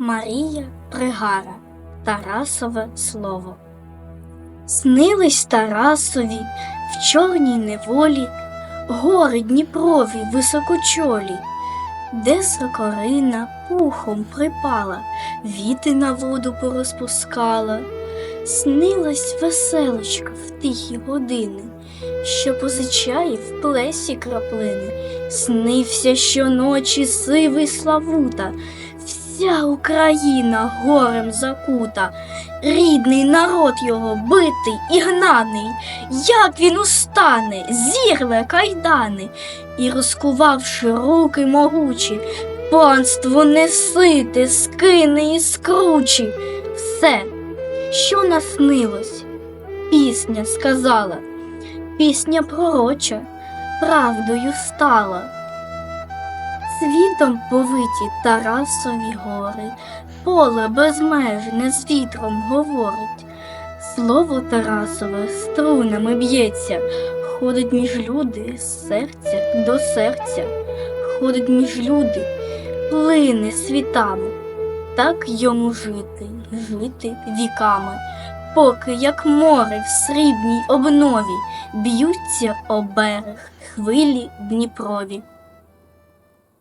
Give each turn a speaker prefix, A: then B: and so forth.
A: Марія Пригара Тарасове слово. Снились Тарасові в чорній неволі гори Дніпрові високочолі, де сокорина пухом припала, віти на воду порозпускала. Снилась веселочка в тихі години, що позичає в плесі краплини. Снився щоночі сивий Славута, вся Україна горем закута, рідний народ його битий і гнаний, як він устане, зірве кайдани, і, розкувавши руки могучі, панство несите, скине і скручі. Все, що наснилось, пісня сказала, пісня пророча, правдою стала. Світом повиті Тарасові гори, поле безмежне з вітром говорить. Слово Тарасове струнами б'ється, ходить між люди з серця до серця, ходить між люди, плине світами. Так йому жити, жити віками, поки як море в срібній обнові б'ються о берег хвилі Дніпрові.